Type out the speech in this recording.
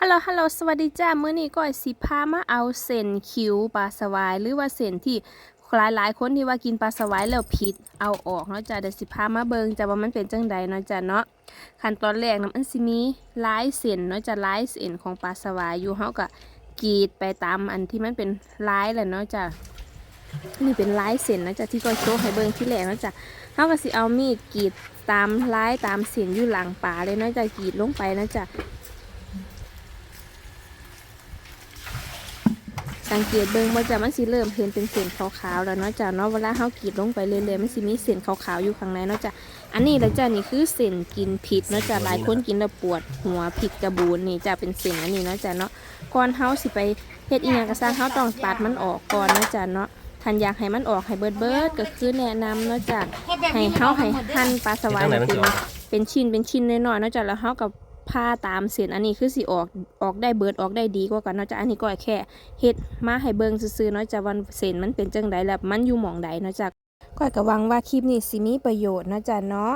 ฮัลโหล ฮัลโหล สวัสดีจ้าเมื้อนี้ก้อยสิพามาเอาเส้นคิ้วปลาสวาย หรือว่าเส้นที่หลายหลายคนที่ว่ากินปลาสวายแล้วผิด เอาออกเนาะจ้ะเดี๋ยวสิพามาเบิงจ้ะว่ามันเป็นจังใดเนาะจ้ะเนาะ ขั้นตอนแรกนะมันสิมีลายเส้นเนาะจ้ะลายเส้นของปลาสวายอยู่เฮาก็กรีดไปตามอันที่มันเป็นลายแหละเนาะจ้ะนี่เป็นลายเส้นนะจ๊ะที่ก้อยโชว์ให้เบิงที่แรกนะจ้ะเฮาก็สิเอามีดกรีดตามลายตามเส้นอยู่หลังปลาเลยนะจ้ะกรีดลงไปนะจ๊ะ สังเกตเบิ่งว่าจะมันสิเริ่มเห็นเป็นเส้นขาวๆแล้วเนาะจ้ะเนาะเวลาเฮากรีดลงไปเรื่อยๆมันสิมีเส้นขาวๆอยู่ข้างในเนาะจ้ะอันนี้แหละจ้ะนี่คือเส้นกินผิดเนาะจ้ะหลายคนกินแล้วปวดหัวผิดกระบูนนี่จ้ะเป็นเส้นอันนี้เนาะจ้ะเนาะก่อนเฮาสิไปเฮ็ดอีหยังก็สร้างเฮาต้องตัดมันออกก่อนเนาะจ้ะเนาะทันอยากให้มันออกให้เบิดเบิดๆก็คือแนะนำเนาะจ้ะให้เฮาให้หั่นปลาสวายเฮ็ดจังใดมันเป็นสิออกเป็นชิ้นเป็นชิ้นน้อยๆเนาะจ้ะแล้วเฮากับ ผ้าตามเส้นอันนี้คือสิออกออกได้เบิดออกได้ดีกว่ากันเนาะจ้ะอันนี้ก็แค่เฮ็ดมาให้เบิ่งซื่อๆเนาะจ้ะวันเส้นมันเป็นจังใดแล้วมันอยู่หม่องใดเนาะจ้ะก็ก็หวังว่าคลิปนี้สิมีประโยชน์เนาะจ้ะเนาะ